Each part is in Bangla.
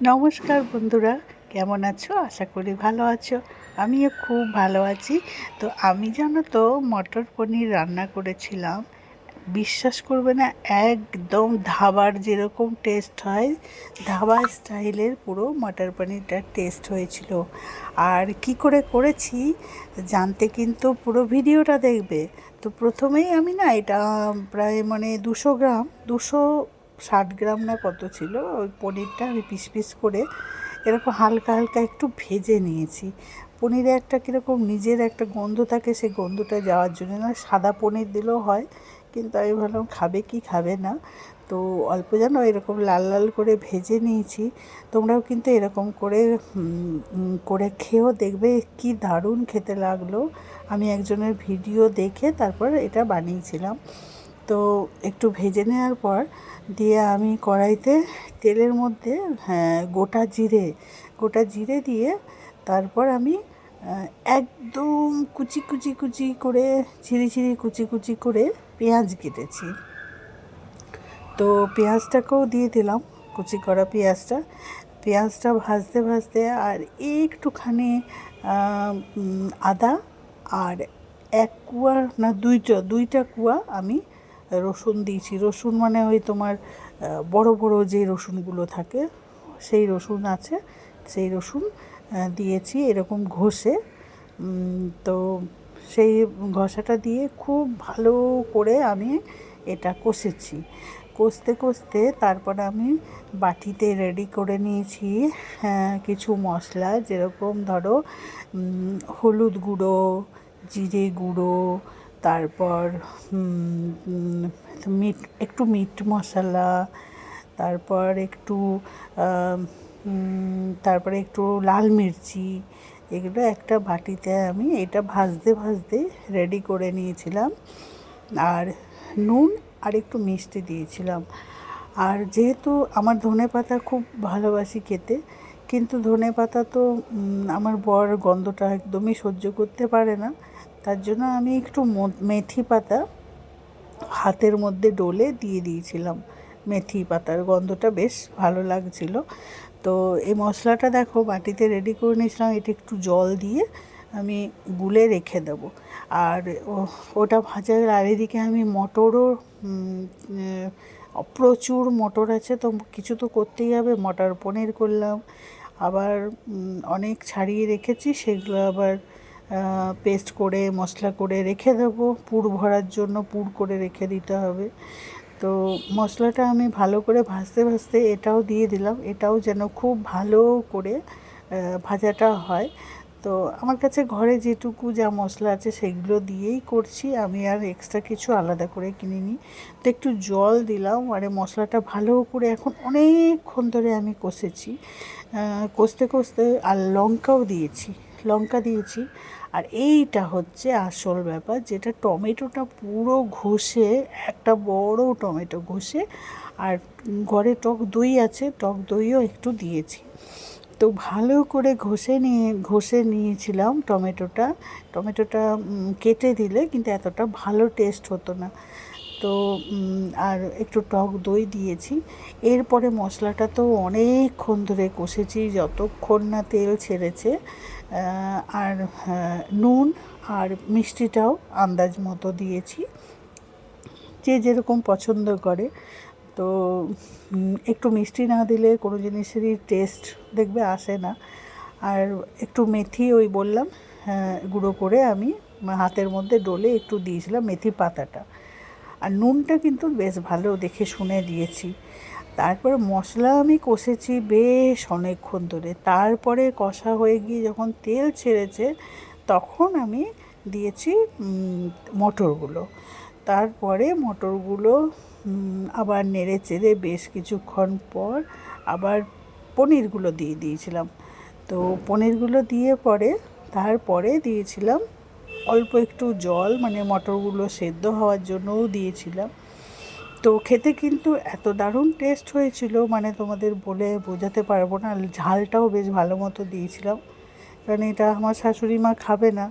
নমস্কার বন্ধুরা, কেমন আছো? আশা করি ভালো আছো। আমিও খুব ভালো আছি। তো আমি জানো তো, মটর পনির রান্না করেছিলাম। বিশ্বাস করবে না, একদম ধাবার যেরকম টেস্ট হয় ধাবা স্টাইলের পুরো মটর পনিরটার টেস্ট হয়েছিল। আর কি করে করেছি, জানতে কিন্তু পুরো ভিডিওটা দেখবে। তো প্রথমেই আমি না, এটা প্রায় মানে দুশো গ্রাম, দুশো ষাট গ্রাম না কত ছিল, ওই পনিরটা আমি পিস পিস করে এরকম হালকা হালকা একটু ভেজে নিয়েছি। পনিরে একটা কীরকম নিজের একটা গন্ধ থাকে সেই গন্ধটা যাওয়ার জন্য না, সাদা পনির দিলেও হয়, কিন্তু আমি ভাবলাম খাবে কি খাবে না। তো অল্প যেন এরকম লাল লাল করে ভেজে নিয়েছি। তোমরাও কিন্তু এরকম করে করে খেয়েও দেখবে কি দারুণ খেতে লাগল। আমি একজনের ভিডিও দেখে তারপর এটা বানিয়েছিলাম। তো একটু ভেজে নেওয়ার পর দিয়ে আমি কড়াইতে তেলের মধ্যে হ্যাঁ গোটা জিরে গোটা জিরে দিয়ে তারপর আমি একদম কুচি কুচি কুচি করে, ছিঁড়ি ছিঁড়ি, কুচি কুচি করে পেঁয়াজ কেটেছি। তো পেঁয়াজটাকেও দিয়ে দিলাম, কুচি করা পেঁয়াজটা। পেঁয়াজটা ভাজতে ভাজতে আর একটুখানি আদা আর এক কুয়া না দুইটা দুইটা কুয়া আমি রসুন দিয়েছি। রসুন মানে ওই তোমার বড় বড় যে রসুনগুলো থাকে, সেই রসুন আছে, সেই রসুন দিয়েছি এরকম ঘষে। তো সেই ঘষাটা দিয়ে খুব ভালো করে আমি এটা কষেছি। কষতে কষতে তারপর আমি বাটিতে রেডি করে নিয়েছি কিছু মশলা যেরকম ধরো হলুদ গুঁড়ো, জিরে গুঁড়ো তারপর মিট, একটু মিট মশলা, তারপর একটু তারপরে একটু লাল মির্চি, এগুলো একটা বাটিতে আমি এটা ভাজতে ভাজতে রেডি করে নিয়েছিলাম। আর নুন আর একটু মিষ্টি দিয়েছিলাম। আর যেহেতু আমার ধনে পাতা খুব ভালোবাসি খেতে, কিন্তু ধনে পাতা তো আমার বর গন্ধটা একদমই সহ্য করতে পারে না। তার জন্য আমি একটু মেথি পাতা হাতের মধ্যে ডলে দিয়ে দিয়েছিলাম মেথি পাতার গন্ধটা বেশ ভালো লাগছিল। তো এই মশলাটা দেখো বাটিতে রেডি করে নিয়েছিলাম, এটা একটু জল দিয়ে আমি গুলে রেখে দেবো। আর ওটা ভাজার আর এদিকে আমি মটরও প্রচুর মটর আছে তো কিছু তো করতেই হবে, মটর পনির করলাম, আবার অনেক ছাড়িয়ে রেখেছি, সেগুলো আবার পেস্ট করে, মশলা করে রেখে দেবো। পুর ভরার জন্য পুর করে রেখে দিতে হবে। তো মশলাটা আমি ভালো করে ভাজতে ভাজতে এটাও দিয়ে দিলাম। এটাও যেন খুব ভালো করে ভাজাটা হয়। তো আমার কাছে ঘরে যেটুকু যা মশলা আছে সেগুলো দিয়েই করছি। আমি আর এক্সট্রা কিছু আলাদা করে কিনিনি। তো একটু জল দিলাম আরে মশলাটা ভালো করে এখন অনেকক্ষণ ধরে আমি কষেছি। কষতে কষতে আর লঙ্কাও দিয়েছি। লঙ্কা দিয়েছি। আর এইটা হচ্ছে আসল ব্যাপার, যেটা টমেটোটা পুরো ঘষে, একটা বড় টমেটো ঘষে, আর ঘরে টক দই আছে, টক দইও একটু দিয়েছি। তো ভালো করে ঘষে নিয়ে, ঘষে নিয়েছিলাম টমেটোটা। টমেটোটা কেটে দিলে কিন্তু এতটা ভালো টেস্ট হতো না। তো আর একটু টক দই দিয়েছি। এরপরে মশলাটা তো অনেকক্ষণ ধরে কষেছি, যতক্ষণ না তেল ছেড়েছে। আর নুন আর মিষ্টিটাও আন্দাজ মতো দিয়েছি। যে যেরকম পছন্দ করে। তো একটু মিষ্টি না দিলে কোনো জিনিসেরই টেস্ট দেখবে আসে না। আর একটু মেথি ওই বললাম গুঁড়ো করে আমি হাতের মধ্যে ডলে একটু দিয়েছিলাম মেথি পাতাটা। আর নুনটা কিন্তু বেশ ভালো দেখে শুনে দিয়েছি। তারপরে মশলা আমি কষেছি বেশ অনেকক্ষণ ধরে। তারপরে কষা হয়ে গিয়ে যখন তেল ছেড়েছে, তখন আমি দিয়েছি মটরগুলো। তারপরে মটরগুলো আবার নেড়ে চেড়ে বেশ কিছুক্ষণ পর আবার পনিরগুলো দিয়ে দিয়েছিলাম। তো পনিরগুলো দিয়ে পরে, তারপরে দিয়েছিলাম অল্প একটু জল মানে মটরগুলো সেদ্ধ হওয়ার জন্যও দিয়েছিলাম। তো খেতে কিন্তু এত দারুণ টেস্ট হয়েছিল মানে তোমাদের বলে বোঝাতে পারব না। ঝালটাও বেশ ভালো মতো দিয়েছিলাম। কারণ এটা আমার শাশুড়ি মা খাবে না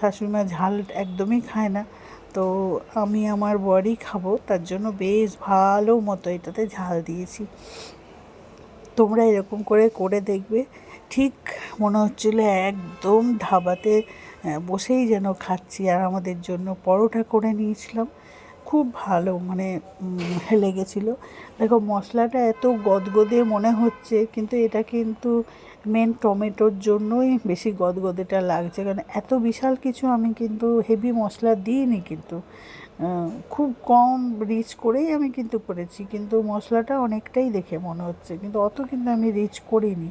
শাশুড়ি মা ঝাল একদমই খায় না। তো আমি আমার বরই খাব, তার জন্য বেশ ভালো মতো এটাতে ঝাল দিয়েছি। তোমরা এরকম করে করে দেখবে। ঠিক মনে হচ্ছিল একদম ধাবাতে বসেই যেন খাচ্ছি আর আমাদের জন্য পরোটা করে নিয়েছিলাম। খুব ভালো মানে লেগেছিলো। দেখো, মশলাটা এত গদগদে মনে হচ্ছে, কিন্তু এটা কিন্তু মেন টমেটোর জন্যই বেশি গদগদেটা লাগছে। কারণ এত বিশাল কিছু আমি কিন্তু হেভি মশলা দিইনি কিন্তু। খুব কম রিচ করেই আমি কিন্তু করেছি, কিন্তু মশলাটা অনেকটাই দেখে মনে হচ্ছে। কিন্তু অত কিন্তু আমি রিচ করিনি।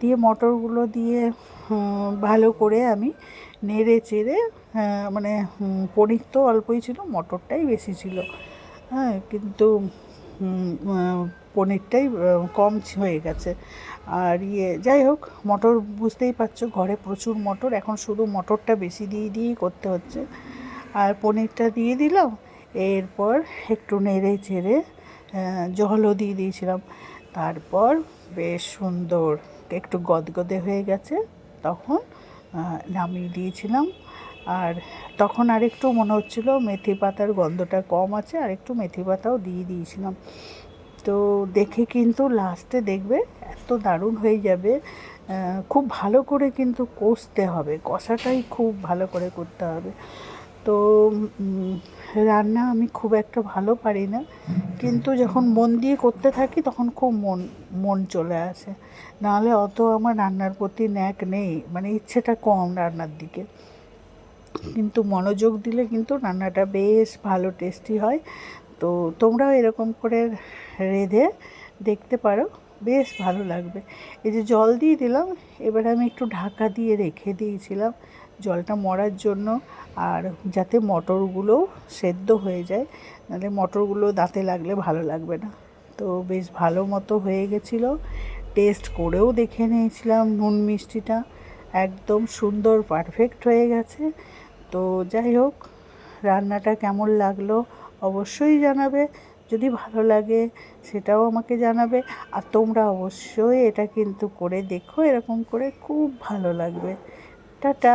দিয়ে মটরগুলো দিয়ে ভালো করে আমি নেড়ে চেড়ে মানে পনির তো অল্পই ছিল, মটরটাই বেশি ছিল। হ্যাঁ কিন্তু পনিরটাই কম হয়ে গেছে। আর ইয়ে যাই হোক, মটর বুঝতেই পারছ, ঘরে প্রচুর মটর, এখন শুধু মটরটা বেশি দিয়ে দিয়েই করতে হচ্ছে। আর পনিরটা দিয়ে দিলাম, এরপর একটু নেড়ে চেড়ে জলও দিয়ে দিয়েছিলাম। তারপর বেশ সুন্দর একটু গদগদে হয়ে গেছে, তখন নামিয়ে দিয়েছিলাম। আর তখন আরেকটু মনে হচ্ছিল মেথি পাতার গন্ধটা কম আছে আর একটু মেথি পাতাও দিয়ে দিয়েছিলাম। তো দেখে কিন্তু লাস্টে দেখবে এত দারুণ হয়ে যাবে খুব ভালো করে কিন্তু কষতে হবে, কষাটাই খুব ভালো করে করতে হবে। তো রান্না আমি খুব একটা ভালো পারি না। কিন্তু যখন মন দিয়ে করতে থাকি, তখন খুব মন মন চলে আসে। নাহলে অত আমার রান্নার প্রতি ন্যাক নেই মানে ইচ্ছেটা কম রান্নার দিকে। কিন্তু মনোযোগ দিলে কিন্তু রান্নাটা বেশ ভালো টেস্টি হয়। তো তোমরাও এরকম করে রেঁধে দেখতে পারো, বেশ ভালো লাগবে। এই যে জল দিয়ে দিলাম, এবার আমি একটু ঢাকা দিয়ে রেখে দিয়েছিলাম। জলটা মরার জন্য আর যাতে মটরগুলোও সেদ্ধ হয়ে যায়, নাহলে মটরগুলো দাঁতে লাগলে ভালো লাগবে না। তো বেশ ভালো মতো হয়ে গেছিল। টেস্ট করেও দেখে নিয়েছিলাম নুন মিষ্টিটা। একদম সুন্দর পারফেক্ট হয়ে গেছে। তো যাই হোক, রান্নাটা কেমন লাগল অবশ্যই জানাবে। যদি ভালো লাগে সেটাও আমাকে জানাবে। আর তোমরা অবশ্যই এটা কিন্তু করে দেখো, এরকম করে খুব ভালো লাগবে। টাটা।